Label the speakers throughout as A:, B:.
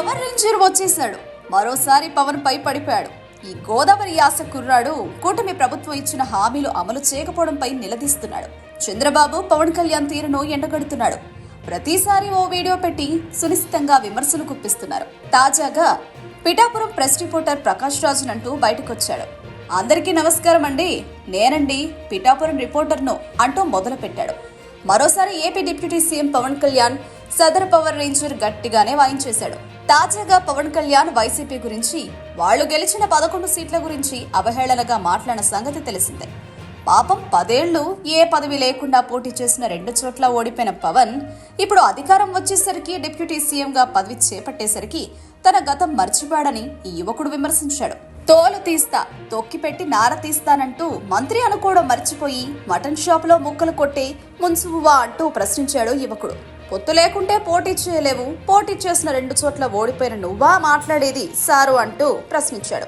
A: Ranger వచ్చేశాడు. మరోసారి పవన్ పై పడిపోయాడు. ఈ గోదావరి యాస కుర్రాడు కూటమి ప్రభుత్వం ఇచ్చిన హామీలు అమలు చేయకపోవడంపై నిలదీస్తున్నాడు. చంద్రబాబు పవన్ కళ్యాణ్ తీరును ఎండగడుతున్నాడు. ప్రతిసారి ఓ వీడియో పెట్టి సునిశ్చితంగా విమర్శలు గుప్పిస్తున్నారు. తాజాగా పిఠాపురం ప్రెస్ రిపోర్టర్ ప్రకాష్ రాజునంటూ బయటకొచ్చాడు. అందరికీ నమస్కారం అండి. నేనండి పిఠాపురం రిపోర్టర్ను అంటూ మొదలుపెట్టాడు. మరోసారి AP deputy CM Pawan Kalyan Sadar power ranger గట్టిగానే వాయించేశాడు. తాజాగా పవన్ కళ్యాణ్ వైసీపీ గురించి వాళ్ళు గెలిచిన పదకొండు సీట్ల గురించి అవహేళనగా మాట్లాడిన సంగతి తెలిసిందే. పాపం పదేళ్ళు ఏ పదవి లేకుండా పోటీ చేసిన రెండు చోట్ల ఓడిపోయిన పవన్ ఇప్పుడు అధికారం వచ్చేసరికి డిప్యూటీ సీఎంగా పదవి చేపట్టేసరికి తన గతం మర్చిపోయాడని ఈ యువకుడు విమర్శించాడు. తోలు తీస్తా తొక్కిపెట్టి నార తీస్తానంటూ మంత్రి అనుకోవడం మర్చిపోయి మటన్ షాప్లో ముక్కలు కొట్టే మున్సువా అంటూ ప్రశ్నించాడు యువకుడు. పొత్తు లేకుంటే పోటీ చేయలేవు. పోటీ చేసిన రెండు చోట్ల ఓడిపోయిన నువ్వా మాట్లాడేది సారు అంటూ ప్రశ్నించాడు.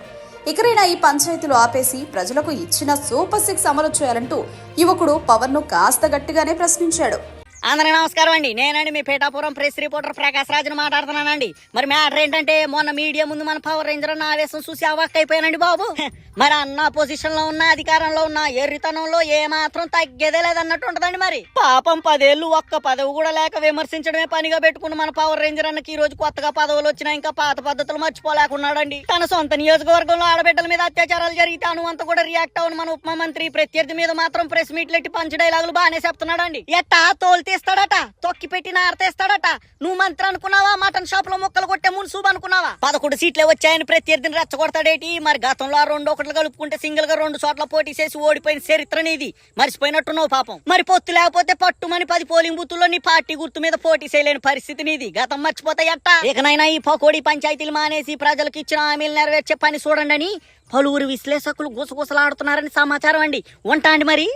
A: ఇకరైనా ఈ పంచాయతీలు ఆపేసి ప్రజలకు ఇచ్చిన సూపర్ సిక్స్ అమలు చేయాలంటూ యువకుడు పవన్ను కాస్త గట్టిగానే ప్రశ్నించాడు.
B: అందరికీ నమస్కారం అండి. నేనండి మీ పేటాపురం ప్రెస్ రిపోర్టర్ ప్రకాశ్ రాజును మాట్లాడుతున్నానండి. మరి మ్యాటర్ ఏంటంటే మొన్న మీడియా ముందు మన పవర్ రేంజర్ అన్న ఆవేశం చూసి అవాక్ అయిపోయానండి బాబు. మరి అన్న పొజిషన్లో ఉన్న అధికారంలో ఉన్న ఎర్రితనంలో ఏమాత్రం తగ్గేదే లేదన్నట్టు ఉంటదండి మరి. పాపం పదేళ్ళు ఒక్క పదవి కూడా లేక విమర్శించడమే పనిగా పెట్టుకున్న మన పవర్ రేంజర్ అన్నకి ఈ రోజు కొత్తగా పదవులు వచ్చినా ఇంకా పాత పద్ధతులు మర్చిపోలేకున్నాడండి. తన సొంత నియోజకవర్గంలో ఆడబిడ్డల మీద అత్యాచారాలు జరిగితే అను అంత కూడా రియాక్ట్ అవును మన ఉప మంత్రి ప్రత్యర్థి మీద మాత్రం ప్రెస్ మీట్లు ఎట్టి పంచ డైలాగులు బాగానే చెప్తున్నాడండి. ఎట్టా తోలితే తీస్తాడట తొక్కి పెట్టిన నారతేస్తాడట నువ్వు మంత్రి అనుకున్నావా మటన్ షాప్లో ముక్కలు కొట్టే మున్సూబ్ అనుకున్నావా? పదకొండు సీట్లే వచ్చాయని ప్రత్యర్థిని రెచ్చగొడతాడేటి? మరి గతంలో ఆ రెండు ఒకటి కలుపుకుంటే సింగిల్గా రెండు చోట్ల పోటీ చేసి ఓడిపోయిన చరిత్ర నీది. మర్చిపోయినట్టున్నావు పాపం. మరి పొత్తు లేకపోతే పట్టుమని పది పోలింగ్ బూతుల్లో నీ పార్టీ గుర్తు మీద పోటీ చేయలేని పరిస్థితి నీది. గతం మర్చిపోతాయి అట్ట. ఇకనైనా ఈ పకోడీ పంచాయతీలు మానేసి ప్రజలకు ఇచ్చిన హామీలు నెరవేర్చే పని చూడండి అని పలువురు విశ్లేషకులు గుసగుసలాడుతున్నారని సమాచారం అండి. ఉంటా అండి మరి.